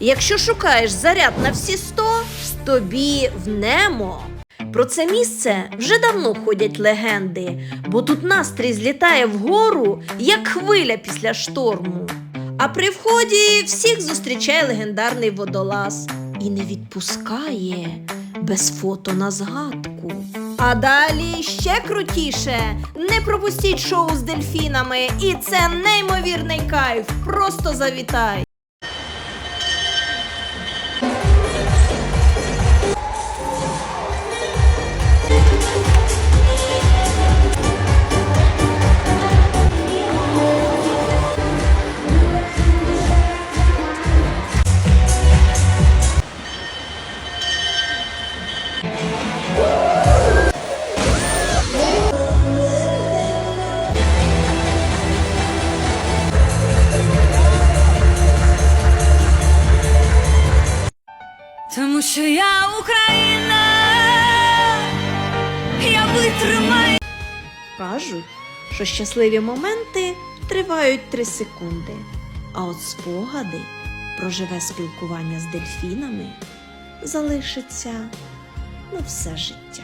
Якщо шукаєш заряд на всі 100, тобі в Немо. Про це місце вже давно ходять легенди, бо тут настрій злітає вгору, як хвиля після шторму. А при вході всіх зустрічає легендарний водолаз і не відпускає без фото на згадку. А далі ще крутіше. Не пропустіть шоу з дельфінами, і це неймовірний кайф. Просто завітай. Тому що я Україна, я витримаю. Кажуть, що щасливі моменти тривають 3 секунди, а от спогади про живе спілкування з дельфінами залишиться на все життя.